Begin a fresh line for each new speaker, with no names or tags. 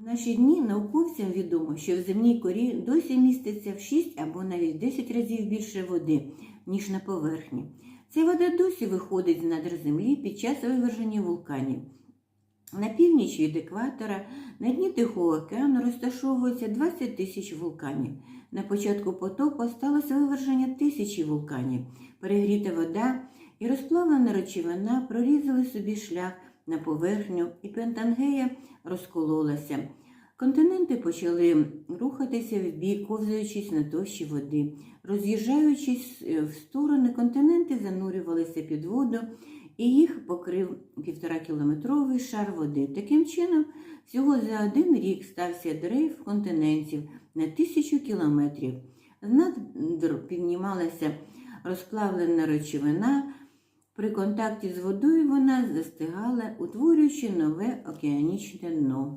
В наші дні науковцям відомо, що в земній корі досі міститься в 6 або навіть 10 разів більше води, ніж на поверхні. Ця вода досі виходить з надр землі під час виверження вулканів. На північ від екватора на дні Тихого океану розташовується 20 тисяч вулканів. На початку потопу сталося виверження тисячі вулканів. Перегріта вода і розплавлена речовина прорізали собі шлях на поверхню, і Пентангея розкололася. Континенти почали рухатися в бік, ковзаючись на товщі води. Роз'їжджаючись е, в сторони, континенти занурювалися під воду, і їх покрив півторакілометровий шар води. Таким чином, всього за один рік стався дрейф континентів на тисячу кілометрів. З надр піднімалася розплавлена речовина. При контакті з водою вона застигала, утворюючи нове океанічне дно.